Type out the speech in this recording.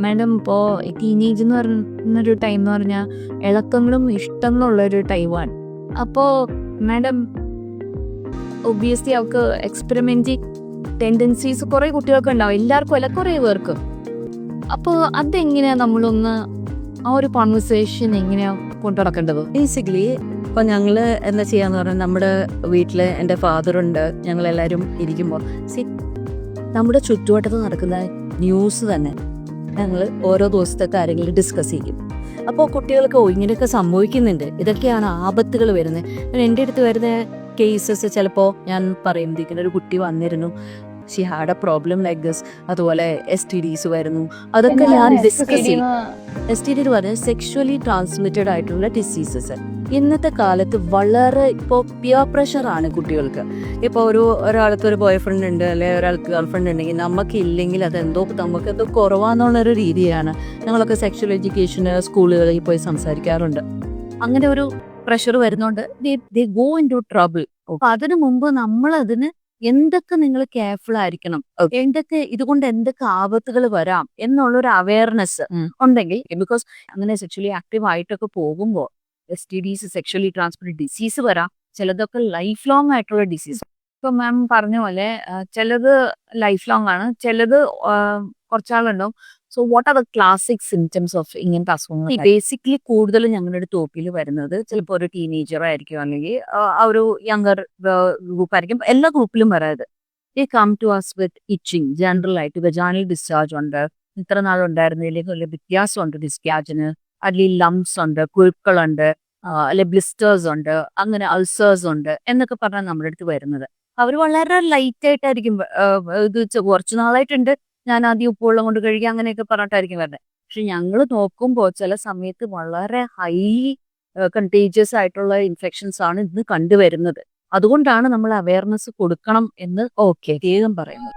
Madam ഇപ്പോൾ teenage എന്ന് പറഞ്ഞൊരു ടൈം എന്ന് പറഞ്ഞാൽ ഇളക്കങ്ങളും ഇഷ്ടം എന്നുള്ളൊരു ടൈമാണ് അപ്പോൾ മാഡം ഒബിയസ്ലി അവർക്ക് എക്സ്പെരിമെന്റ് ടെൻഡൻസീസ് കുറേ കുട്ടികൾക്ക് ഉണ്ടാവും. എല്ലാവർക്കും അല്ല കുറേ പേർക്ക്. അപ്പോൾ അതെങ്ങനെയാണ് നമ്മളൊന്ന് ആ ഒരു കോൺവെർസേഷൻ എങ്ങനെയാണ് കൊണ്ടു നടക്കേണ്ടത്? ബേസിക്കലി ഇപ്പൊ ഞങ്ങൾ എന്താ ചെയ്യാന്ന് പറഞ്ഞാൽ നമ്മുടെ വീട്ടിൽ എന്റെ ഫാദറുണ്ട് ഞങ്ങളെല്ലാവരും ഇരിക്കുമ്പോൾ സി നമ്മുടെ ചുറ്റുവട്ടത്ത് നടക്കുന്ന ന്യൂസ് തന്നെ. ഞങ്ങൾ ഓരോ ദിവസത്തെ കാര്യങ്ങൾ ഡിസ്കസ് ചെയ്യും. അപ്പോൾ കുട്ടികൾക്ക് ഓ ഇങ്ങനെയൊക്കെ സംഭവിക്കുന്നുണ്ട്. ഇതൊക്കെയാണ് ആപത്തുകൾ വരുന്നത്. എന്റെ അടുത്ത് വരുന്ന കേസസ് ചിലപ്പോൾ ഞാൻ പറയും ഇങ്ങനെ ഒരു കുട്ടി വന്നിരുന്നു. She had a problem like this അതുപോലെ എസ് ടി ഡീസ് വരുന്നു. അതൊക്കെ ഞാൻ ഡിസ്കസ് ചെയ്യും. എസ് ടി ഡി എന്ന് പറഞ്ഞാൽ സെക്ഷുവലി ട്രാൻസ്മിറ്റഡ് ആയിട്ടുള്ള ഡിസീസസ് ഇന്നത്തെ കാലത്ത് വളരെ ഇപ്പോൾ പിയർ പ്രഷറാണ് കുട്ടികൾക്ക്. ഇപ്പോൾ ഒരു ഒരാൾക്ക് ഒരു ബോയ് ഫ്രണ്ട് ഉണ്ട് അല്ലെങ്കിൽ ഒരാൾക്ക് ഗേൾ ഫ്രണ്ട് ഉണ്ടെങ്കിൽ നമുക്ക് ഇല്ലെങ്കിൽ അതെന്തോ നമുക്ക് എന്തോ കുറവാന്നുള്ളൊരു രീതിയാണ് ഞങ്ങളൊക്കെ സെക്ഷൽ എഡ്യൂക്കേഷന് സ്കൂളുകളിൽ പോയി സംസാരിക്കാറുണ്ട്. അങ്ങനെ ഒരു പ്രഷർ വരുന്നുണ്ട് they go into trouble അപ്പൊ അതിനു മുമ്പ് നമ്മൾ അതിന് എന്തൊക്കെ നിങ്ങൾ കെയർഫുൾ ആയിരിക്കണം എന്തൊക്കെ ഇതുകൊണ്ട് എന്തൊക്കെ ആപത്തുകൾ വരാം എന്നുള്ളൊരു അവയർനെസ് ഉം. ഉണ്ടെങ്കിൽ ബിക്കോസ് അങ്ങനെ സെക്ഷലി ആക്റ്റീവ് ആയിട്ടൊക്കെ പോകുമ്പോൾ S T Ds sexually transmitted disease വരാം. ചിലതൊക്കെ ലൈഫ് ലോങ് ആയിട്ടുള്ള ഡിസീസ് ഇപ്പൊ മാം പറഞ്ഞ പോലെ ചിലത് ലൈഫ് ലോങ് ആണ്. ചിലത് കുറച്ചാളുണ്ടാവും. So what are the classic symptoms of ഇങ്ങനത്തെ അസുഖങ്ങൾ ബേസിക്കലി കൂടുതലും ഞങ്ങളുടെ ടോപ്പിൽ വരുന്നത് ചിലപ്പോൾ ഒരു ടീനേജർ ആയിരിക്കും അല്ലെങ്കിൽ ഒരു യങ്ങർ ഗ്രൂപ്പ് ആയിരിക്കും. എല്ലാ ഗ്രൂപ്പിലും വരാത് they come to us with itching general ആയിട്ട് വെജാനൽ ഡിസ്ചാർജ് ഉണ്ട്. ഇത്ര നാളുണ്ടായിരുന്നതിലേക്ക് വലിയ വ്യത്യാസമുണ്ട് ഡിസ്ചാർജിന് അല്ലെങ്കിൽ ലംസ് ഉണ്ട് കുഴുക്കളുണ്ട് അല്ലെ ബ്ലിസ്റ്റേഴ്സ് ഉണ്ട് അങ്ങനെ അൾസേഴ്സ് ഉണ്ട് എന്നൊക്കെ പറഞ്ഞാൽ നമ്മുടെ അടുത്ത് വരുന്നത്. അവർ വളരെ ലൈറ്റ് ആയിട്ടായിരിക്കും ഇത് കുറച്ചു കുറച്ച് നാളായിട്ടുണ്ട്. ഞാൻ ആദ്യം ഉപ്പുവെള്ളം കൊണ്ട് കഴുകി അങ്ങനെയൊക്കെ പറഞ്ഞിട്ടായിരിക്കും വരുന്നത്. പക്ഷെ ഞങ്ങൾ നോക്കുമ്പോൾ ചില സമയത്ത് വളരെ ഹൈ കണ്ടീജിയസ് ആയിട്ടുള്ള ഇൻഫെക്ഷൻസ് ആണ് ഇന്ന് കണ്ടുവരുന്നത്. അതുകൊണ്ടാണ് നമ്മൾ അവയർനെസ് കൊടുക്കണം എന്ന് ഓക്കെ പ്രത്യേകം പറയുന്നത്.